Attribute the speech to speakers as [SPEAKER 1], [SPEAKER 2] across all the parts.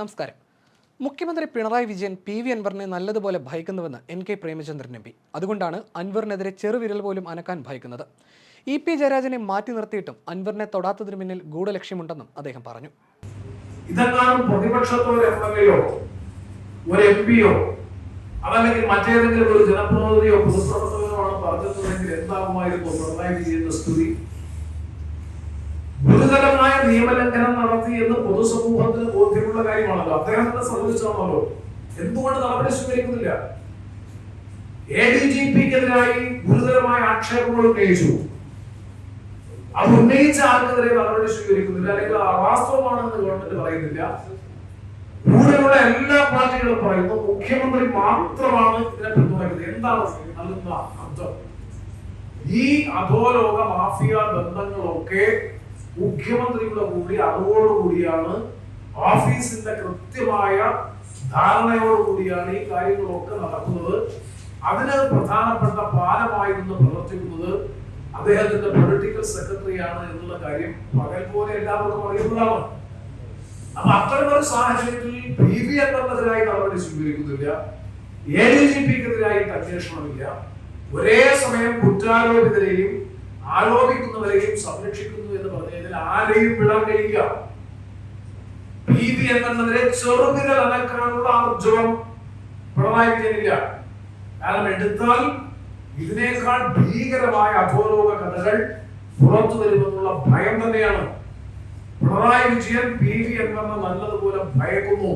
[SPEAKER 1] നമസ്കാരം. മുഖ്യമന്ത്രി Pinarayi Vijayan P V അൻവറിനെ നല്ലതുപോലെ ഭയക്കുന്നുവെന്ന് N K Premachandran M P. അതുകൊണ്ടാണ് അൻവറിനെതിരെ ചെറുവിരൽ പോലും അനക്കാൻ ഭയക്കുന്നത്. ഇ പി ജയരാജനെ മാറ്റി നിർത്തിയിട്ടും അൻവറിനെ തൊടാത്തതിന് പിന്നിൽ ഗൂഢലക്ഷ്യമുണ്ടെന്നും അദ്ദേഹം പറഞ്ഞു.
[SPEAKER 2] ഇതെങ്ങാനും പ്രതിപക്ഷത്തോ എം ഒരു എം അതല്ലെങ്കിൽ മറ്റേതെങ്കിലും ഒരു ജനപ്രതിനിധിയോ പൊതുപ്രവർത്തകനോ ആണ് പറഞ്ഞിട്ടുണ്ടെങ്കിൽ എന്താകുമായിരുന്നു പിണറായി വിജയന്റെ ഗുരുതരമായ നിയമലംഘനം നടത്തി എന്ന് പൊതുസമൂഹത്തിന് ബോധ്യമുള്ള കാര്യമാണല്ലോ. അദ്ദേഹത്തെ സംബന്ധിച്ചാണല്ലോ. എന്തുകൊണ്ട് നടപടി സ്വീകരിക്കുന്നില്ല? എ ഡി ജി പിക്കെതിരായി ഗുരുതരമായ ആക്ഷേപങ്ങൾ ഉന്നയിച്ചു. അത് ഉന്നയിച്ച ആൾക്കെതിരെ നടപടി സ്വീകരിക്കുന്നില്ല അല്ലെങ്കിൽ അവാസ്തവമാണെന്ന് ഗവൺമെന്റ് പറയുന്നില്ല. കൂടെയുള്ള എല്ലാ പാർട്ടികളും പറയുന്നു മുഖ്യമന്ത്രി മാത്രമാണ് ഇതിനെ പിന്തുണയ്ക്കുന്നത്. എന്താണ് നൽകുന്ന അർത്ഥം? ഈ അധോലോക മാഫിയ ബന്ധങ്ങളൊക്കെ മുഖ്യമന്ത്രിയുടെ കൂടി അറിവോടുകൂടിയാണ് ഓഫീസിന്റെ കൃത്യമായ ധാരണയോടുകൂടിയാണ് ഈ കാര്യങ്ങളൊക്കെ നടക്കുന്നത്. അതിന് പ്രധാനപ്പെട്ട പാലമായിരുന്നു പ്രവർത്തിക്കുന്നത്. അദ്ദേഹത്തിന്റെ പൊളിറ്റിക്കൽ സെക്രട്ടറിയാണ് എന്നുള്ള കാര്യം പകൽ പോലെ എല്ലാവർക്കും അറിയുന്നതാണ്. അപ്പൊ അത്തരമൊരു സാഹചര്യത്തിൽ പി വി അൻവറിനെതിരായി നടപടി സ്വീകരിക്കുന്നില്ല. എ ഡി ജി പിക്കെതിരായിട്ട് അന്വേഷണമില്ല. ഒരേ സമയം കുറ്റാരോപിതരെയും ആരോപിക്കുന്നവരെയും സംരക്ഷിക്കുന്നു. കഴിഞ്ഞാൽ ആരെയും കഴിക്കാം ഭീതി അൻവറിനെതിരെ ചെറുവിരൽ അനക്കാനുള്ള ആർജവം പിണറായി കാരണം എടുത്താൽ ഇതിനേക്കാൾ ഭീകരമായ അധോലോക കഥകൾ പുറത്തു വരുമെന്നുള്ള ഭയം തന്നെയാണ്. പിണറായി വിജയൻ പി വി നല്ലതുപോലെ ഭയക്കുന്നു.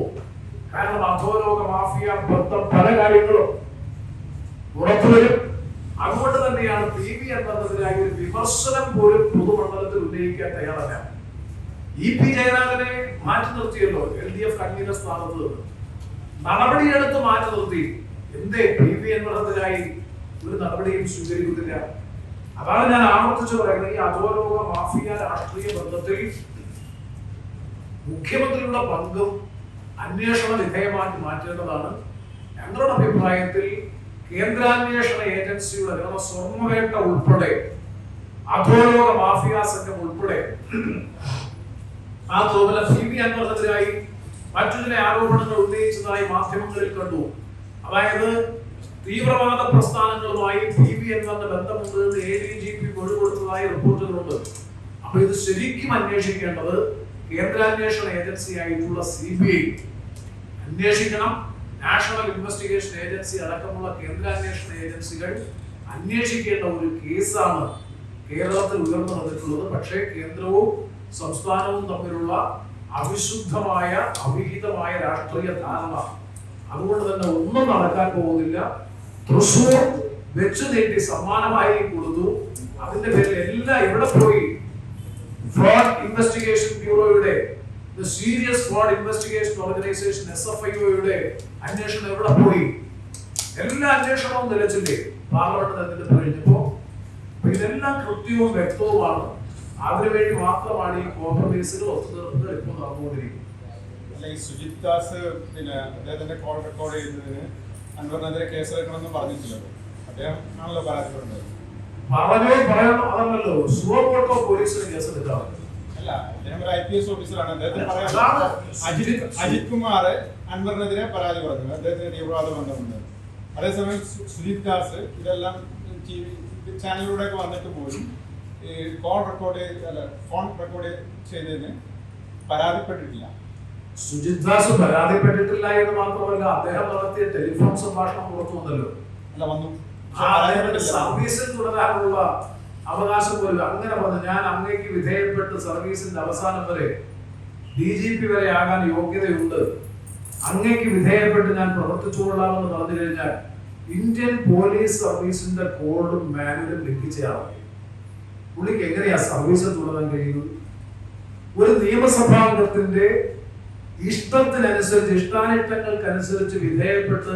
[SPEAKER 2] കാരണം അധോലോക മാഫിയ ബന്ധം പല കാര്യങ്ങളും പുറത്തു വരും. അതുകൊണ്ട് തന്നെയാണ് പി വി എന്നതിനായി ഒരു വിമർശനം പോലും പൊതുമണ്ഡലത്തിൽ ഉന്നയിക്കാൻ തയ്യാറല്ല. ഇ പി ജയരാജനെ മാറ്റി നിർത്തിയല്ലോ എൽ ഡി എഫ് കൺവീനർ സ്ഥാനത്ത് നടപടിയെടുത്ത് മാറ്റി നിർത്തി. എന്തേ പി വി എന്നതിനായി ഒരു നടപടിയും സ്വീകരിക്കുന്നില്ല. അതാണ് ഞാൻ ആവർത്തിച്ചു പറയുന്നത്. ഈ അധോലോക മാഫിയ രാഷ്ട്രീയ ബന്ധത്തിൽ മുഖ്യമന്ത്രിയുടെ പങ്കും അന്വേഷണ വിധേയമാക്കി മാറ്റേണ്ടതാണ്. ഞങ്ങളുടെ അഭിപ്രായത്തിൽ കേന്ദ്രാന്വേഷണ ഏജൻസിയുടെ അഥവാ സ്വർണവേട്ട ഉൾപ്പെടെ അധോലോക മാഫിയ സംഘം ഉൾപ്പെടെ ആ തോതിലെ സി ബി അന്വേഷണത്തിനായി മറ്റു ചില ആരോപണങ്ങൾ ഉന്നയിച്ചതായി മാധ്യമങ്ങളിൽ കണ്ടു. അതായത് തീവ്രവാദ പ്രസ്ഥാനങ്ങളുമായി പി ബി എൻവറിന്റെ ബന്ധമുണ്ട് എന്ന് എ ഡി ജി പി മൊഴി കൊടുത്തതായി റിപ്പോർട്ടുകളുണ്ട്. അപ്പൊ ഇത് ശരിക്കും അന്വേഷിക്കേണ്ടത് കേന്ദ്രാന്വേഷണ ഏജൻസി ആയിട്ടുള്ള സി ബി ഐ. അന്വേഷിക്കണം. നാഷണൽ ഇൻവെസ്റ്റിഗേഷൻ ഏജൻസി അടക്കമുള്ള കേന്ദ്രാന്വേഷണ ഏജൻസികൾ അന്വേഷിക്കേണ്ട ഒരു കേസാണ് കേരളത്തിൽ ഉയർന്നു വന്നിട്ടുള്ളത്. പക്ഷേ കേന്ദ്രവും സംസ്ഥാനവും തമ്മിലുള്ള അവിശുദ്ധമായ അവിഹിതമായ രാഷ്ട്രീയ ധാരണ അതുകൊണ്ട് തന്നെ ഒന്നും നടക്കാൻ പോകുന്നില്ല. തൃശൂർ വെച്ചു നീട്ടി സമ്മാനമായി കൊടുത്തു. അതിന്റെ പേരിൽ എല്ലാം എവിടെ പോയി? Fraud investigation ബ്യൂറോയുടെ serious fraud investigation organisation S F I ഒയുടെ അന്വേഷണം എവിടെ പോയി? എല്ലാ അന്വേഷണവും നിലച്ചില്ലേ പാർലമെന്റ് തെരഞ്ഞെടുപ്പ് കഴിഞ്ഞപ്പോ ഇതെല്ലാം കൃത്യവും വ്യക്തവുമാണ്. അതിനുവേണ്ടി മാത്രമാണ് ഈ കോംപ്രമൈസുകൾ ഒത്തുതീർപ്പുകൾ ഇപ്പോൾ നടന്നുകൊണ്ടിരിക്കുന്നത്.
[SPEAKER 3] അല്ല ഈ സുജിത് ദാസ് പിന്നെ അദ്ദേഹത്തിന്റെ കോൾ റെക്കോർഡ് ചെയ്യുന്നതിന് അൻവറിനെതിരെ കേസെടുക്കണമെന്ന് പറഞ്ഞിട്ടില്ലല്ലോ അദ്ദേഹം ആണല്ലോ പരാതിപ്പെടുന്നത്.
[SPEAKER 2] പറഞ്ഞോ പറയണോ അതല്ലല്ലോ സുവോട്ടോ പോലീസിന് കേസെടുക്കാറുണ്ട്.
[SPEAKER 3] അജിത് അജിത് കുമാർ അൻവറിനെതിരെ പരാതി പറഞ്ഞു അദ്ദേഹത്തിന് തീവ്രവാദ ബന്ധമുണ്ട് അതേസമയം സുജിത് ദാസ് ഇതെല്ലാം ടി വി ചാനലിലൂടെയൊക്കെ വന്നിട്ട് പോലും കോൾ റെക്കോർഡ് അല്ല ഫോൺ റെക്കോർഡ് ചെയ്തതിന് പരാതിപ്പെട്ടിട്ടില്ല.
[SPEAKER 2] സുജിത് ദാസ് പരാതിപ്പെട്ടിട്ടില്ല എന്ന് മാത്രമല്ല അദ്ദേഹം നടത്തിയ ടെലിഫോൺ സംഭാഷണം പുറത്തു വന്നല്ലോ.
[SPEAKER 3] അല്ല വന്നു.
[SPEAKER 2] സർവീസിൽ തുടരാനുള്ള അവകാശം പോലും അങ്ങനെ വന്ന് ഞാൻ അങ്ങേക്ക് വിധേയപ്പെട്ട് സർവീസിന്റെ അവസാനം വരെ ഡി ജി പി വരെ ആകാൻ യോഗ്യതയുണ്ട്. അങ്ങേക്ക് വിധേയപ്പെട്ട് ഞാൻ പ്രവർത്തിച്ചുകൊള്ളാമെന്ന് പറഞ്ഞു കഴിഞ്ഞാൽ ഇന്ത്യൻ പോലീസ് സർവീസിന്റെ കോഡും മാനുവലും ലംഘിച്ചയാളാണ്. പുള്ളിക്ക് എങ്ങനെയാ സർവീസ് തുടരാൻ കഴിയുന്നത്? ഒരു നിയമസഭാംഗത്തിന്റെ ഇഷ്ടത്തിനനുസരിച്ച് ഇഷ്ടാനിഷ്ടങ്ങൾക്കനുസരിച്ച് വിധേയപ്പെട്ട്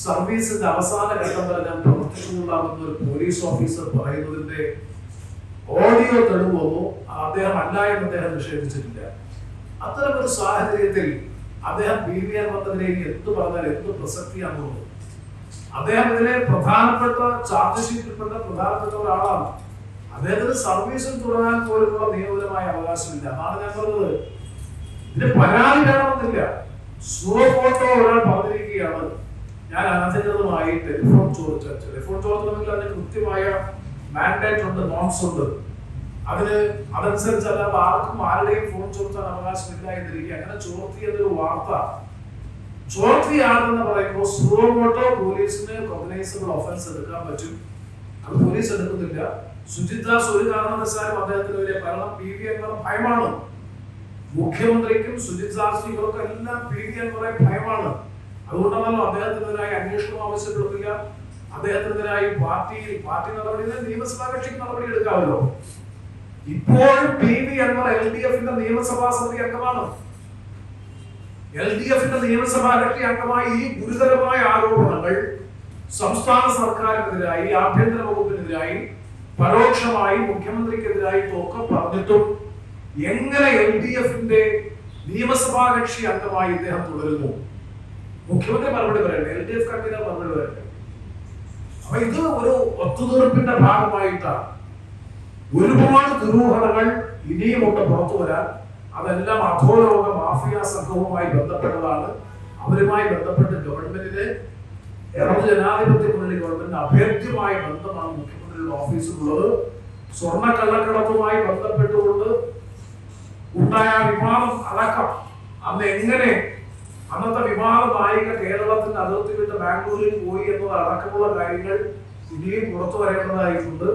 [SPEAKER 2] സർവീസിന്റെ അവസാന ഘട്ടം വരെ ഞാൻ പ്രവർത്തിച്ചുകൊണ്ടാകുന്ന ഒരു പോലീസ് ഓഫീസർ പറയുന്നതിന്റെ ഓഡിയോ തെളിവൊന്നും അദ്ദേഹം അല്ല എന്ന് അദ്ദേഹം നിഷേധിച്ചിട്ടില്ല. അത്തരം ഒരു സാഹചര്യത്തിൽ അദ്ദേഹം ബി വി ആർ വന്നതിലേക്ക് എന്ത് പറഞ്ഞാൽ എന്ത് പ്രസക്തിയാണുള്ളത് അദ്ദേഹം ഇതിലെ പ്രധാനപ്പെട്ട ചാർജ് ഷീറ്റിൽപ്പെട്ട പ്രധാനപ്പെട്ട ഒരാളാണ്. അദ്ദേഹത്തിന് സർവീസിൽ തുടരാൻ പോലുള്ള നിയമപരമായ അവകാശമില്ല. അതാണ് ഞാൻ പറഞ്ഞത്. ഇതിന് പരാതി വേണമെന്നില്ല. സ്ലോ ഫോട്ടോ ഒരാൾ പറഞ്ഞിരിക്കുകയാണ്. ഞാൻ അനധികൃതമായി ടെലിഫോൺ ചോദിച്ച ടെലിഫോൺ ചോദിക്കണമെങ്കിൽ അതിന് കൃത്യമായ മാൻഡേറ്റ് ഉണ്ട് നോംസ് ഉണ്ട്. അതിന് അതനുസരിച്ച് അല്ലാതെ ആർക്കും ആരുടെയും ഫോൺ ചോദിച്ചാൽ അവകാശമില്ല എന്നിരിക്കുക അങ്ങനെ ചോർത്തിയതൊരു വാർത്ത. ചോർത്തിയാണെന്ന് പറയുമ്പോൾ സ്ലോ മോട്ടോ പോലീസിന് കോഗ്നൈസബിൾ ഒഫൻസ് എടുക്കാൻ പറ്റും. അത് പോലീസ് എടുക്കുന്നില്ല. സുജിത് ദാസ് ഒരു കാരണവശാലും അദ്ദേഹത്തിന് വരിക കാരണം പി വി എന്ന ഭയമാണ്. മുഖ്യമന്ത്രിക്കും സുജിത് ദാസിനും എല്ലാം പി വി എന്ന ഭയമാണ്. അതുകൊണ്ടാണല്ലോ അദ്ദേഹത്തിനെതിരായി അന്വേഷണം ആവശ്യപ്പെടുന്നില്ല. അദ്ദേഹത്തിനെതിരായി പാർട്ടി പാർട്ടി നടപടി നിയമസഭാ കക്ഷിക്ക് നടപടി എടുക്കാമല്ലോ. ഇപ്പോഴും P V Anvar L D എഫിന്റെ നിയമസഭാ സമിതി അംഗമാണ്. എൽ ഡി എഫിന്റെ നിയമസഭാ കക്ഷി അംഗമായി ഈ ഗുരുതരമായ ആരോപണങ്ങൾ സംസ്ഥാന സർക്കാരിനെതിരായി ആഭ്യന്തര വകുപ്പിനെതിരായി പരോക്ഷമായി മുഖ്യമന്ത്രിക്കെതിരായി ഒക്കെ പറഞ്ഞിട്ടും എങ്ങനെ എൽ ഡി എഫിന്റെ നിയമസഭാ കക്ഷി അംഗമായി ഇദ്ദേഹം തുടരുന്നു? മുഖ്യമന്ത്രി മറുപടി പറയട്ടെ? എൽ ഡി എഫ് കൺവീനർ മറുപടി പറയട്ടെ? അപ്പൊ ഇത് ഒരു ഒത്തുതീർപ്പിന്റെ ഭാഗമായിട്ടാണ്. ഒരുപാട് ദുരൂഹതകൾ ഇനിയുമൊക്കെ പുറത്തു വരാൻ അതെല്ലാം അധോലോക മാഫിയ സംഘവുമായി ബന്ധപ്പെട്ടതാണ്. അവരുമായി ബന്ധപ്പെട്ട് ഗവൺമെന്റിന് ഇടതു ജനാധിപത്യ മുന്നണി ഗവൺമെന്റിന് അഭേദ്യമായ ബന്ധമാണ് മുഖ്യമന്ത്രിയുടെ ഓഫീസിലുള്ളത്. സ്വർണ കള്ളക്കടത്തുമായി ബന്ധപ്പെട്ടുകൊണ്ട് ഉണ്ടായ വിവാദം അടക്കം അന്ന് എങ്ങനെ അന്നത്തെ വിവാഹ നായിക കേരളത്തിന്റെ അതിർത്തി വിട്ട് ബാംഗ്ലൂരിൽ പോയി എന്നത് അടക്കമുള്ള കാര്യങ്ങൾ ഇനിയും പുറത്തു വരേണ്ടതായിട്ടുണ്ട്.